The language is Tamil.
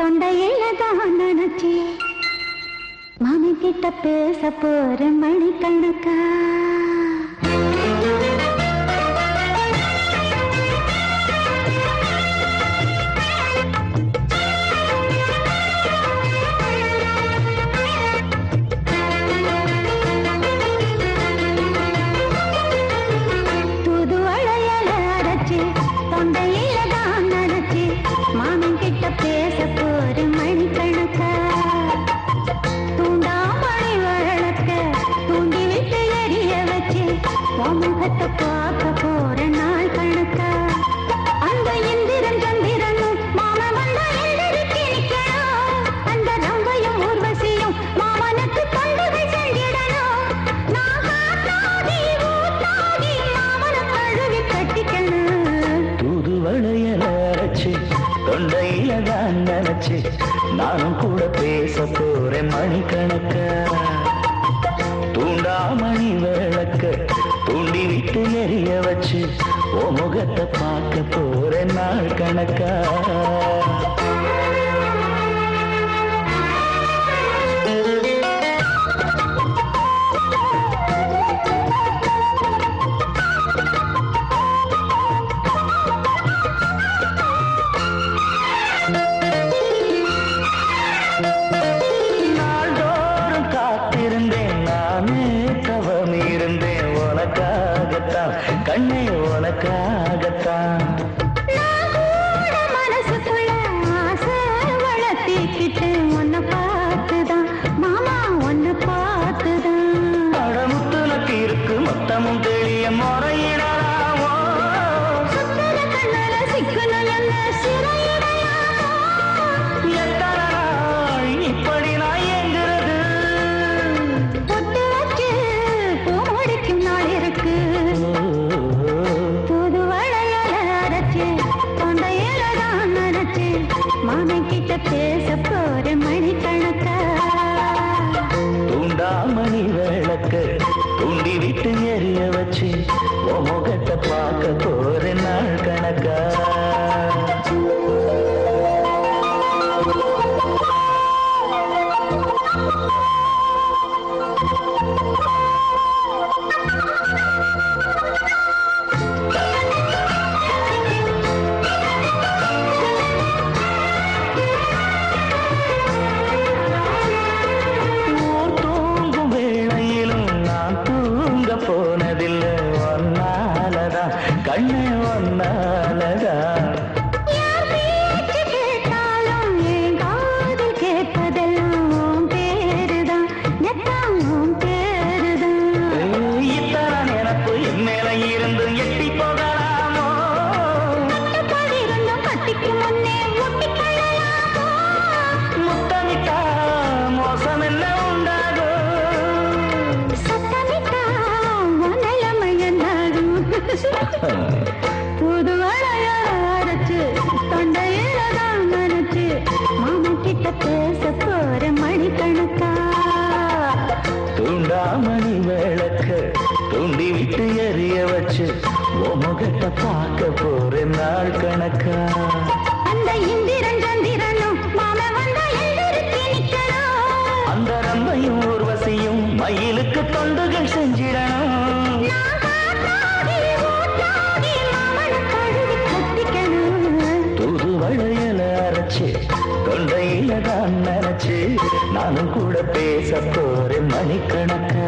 தொண்டையில தான் நினைச்சி மாமி கிட்ட பேச போற மணிக்கணக்கா. முகத்தை பார்க்க போற நாள் கணக்கா அந்த இந்திரன் சந்திரனும் மாம வந்தா எந்திரிச்சு நிக்கணும் அந்த ரங்கையும் ஊர்வசியும் மாமனுக்கு செஞ்சிடணும் மாமனை கட்டிக்கணும். தூது வளையல அரைச்சு தொண்டையில தான் நினைச்சு நானும் கூட பேச போறேன் தூண்டாமணி விளக்க தூண்டி நெறிய வச்சு ஓ முகத்தை பார்க்க போற நாள் கணக்கா. கண்ணே உனக்காகத்தான். மனசுக்குள்ள ஆசை வளர்த்திக்கிட்டு உன்னை பார்த்துதான். மாமா உன்னை பார்த்துதான். அடமுத்துனக்கு இருக்கு மொத்தமும் தெளிய முறையிடலாமோ? சிக்கணும் என்ன சிறையிடையாமோ எத்தனை நாள் இப்படி நான் எங்கிறது பொட்டு வச்சு பூ முடிக்கும் நாள் இருக்கு. மாமன் கிட்ட பேச போற மணிக்கணக்கா? தூண்டாமணி விளக்க தூண்டி விட்டு எரிய வச்சு உன் புது வளைய தொண்டையில தான் நினைச்சு மாமன் கிட்ட பேச போற மணிக்கணக்கா தூண்டாமணி விளக்க தூண்டி விட்டு எரிய வச்சு உன் முகத்தை பார்க்க போறேன் நாள் கணக்கா? நான் நினைச்சு நானும் கூட பேச போறேன் மணிக்கணக்கா.